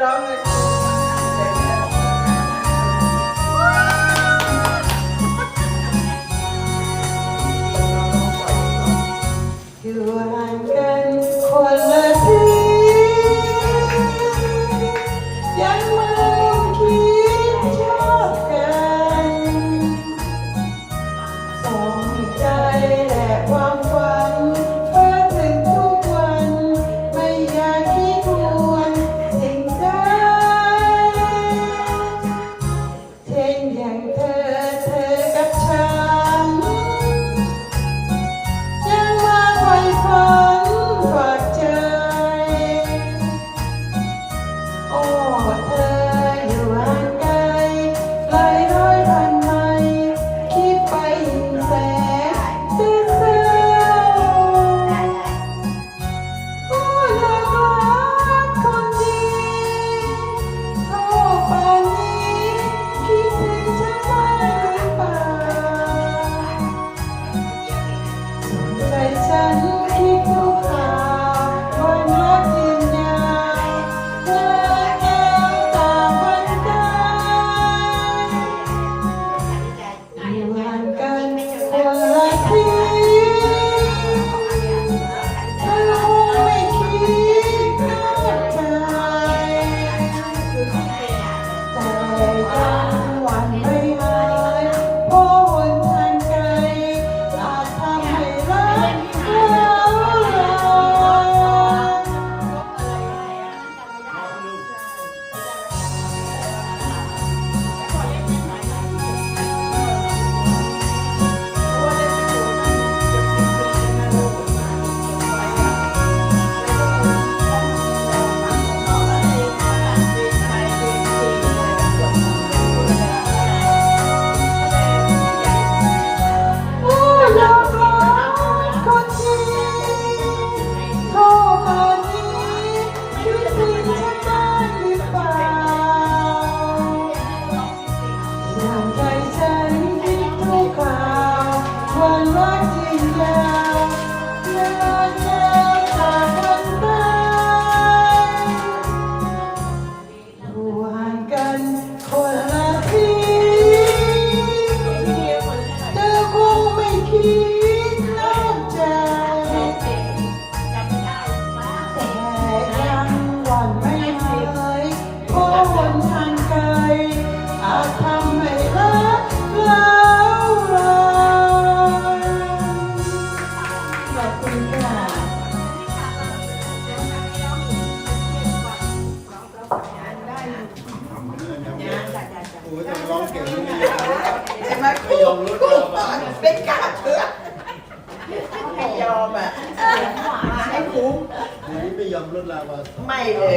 Ram When life is ไหมคู่คู่เป็นกาเชื่อนไม่ยอมอะให้คุ้มไม่ยอมลดลาวาไม่เลย